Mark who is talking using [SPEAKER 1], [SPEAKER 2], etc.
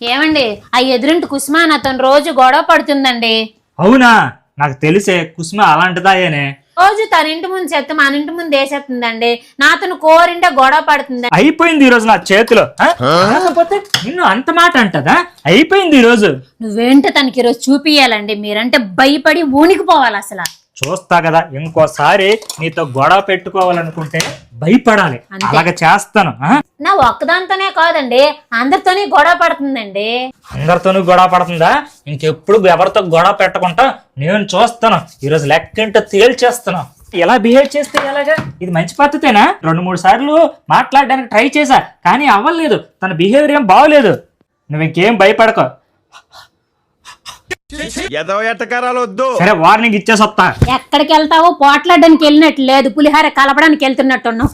[SPEAKER 1] ఏమండి ఆ ఎదురింటి కుసుమా నాతో రోజు గొడవ పడుతుందండి.
[SPEAKER 2] అవునా? నాకు తెలిసే కుసుమ అలాంటిదాయేనే
[SPEAKER 1] రోజు తన ఇంటి ముందు చెత్త మన ఇంటి ముందు వేసేస్తుందండి. నాతను కోరింటే గొడవ పడుతుందండి.
[SPEAKER 2] అయిపోయింది ఈ రోజు నా చేతిలో ఆ? కాకపోతే నిన్ను అంత మాట అంటదా? అయిపోయింది ఈ రోజు
[SPEAKER 1] నువ్వేంటో తనకి ఈరోజు చూపియాలండి మీరంటే భయపడి ఊనికిపోవాలి అసలు.
[SPEAKER 2] చూస్తా కదా ఇంకోసారి నీతో గొడవ పెట్టుకోవాలనుకుంటే భయపడాలి. అలాగ చేస్తాను?
[SPEAKER 1] నా ఒక్కదాంతోనే కాదండి అందరితోనే గొడవ పడుతుందండి.
[SPEAKER 2] అందరితోనూ గొడవ పడుతుందా? ఇంకెప్పుడు ఎవరితో గొడవ పెట్టకుండా నేను చూస్తాను. ఈరోజు లెక్కంటే తేల్చేస్తాను ఎలా బిహేవ్ చేస్తే ఎలాగా? ఇది మంచి పద్ధతేనా? రెండు మూడు సార్లు మాట్లాడడానికి ట్రై చేశా కానీ అవ్వలేదు. తన బిహేవియర్ ఏం బాగోలేదు. నువ్వు ఇంకేం భయపడకో.
[SPEAKER 3] ఎట్టకారాలు వద్దు
[SPEAKER 2] సరే వార్నింగ్ ఇచ్చేసి వస్తా
[SPEAKER 1] ఎక్కడికి వెళ్తావో పోట్లాడడానికి వెళ్ళినట్టు లేదు. పులిహార కలపడానికి వెళ్తున్నట్టున్నావు.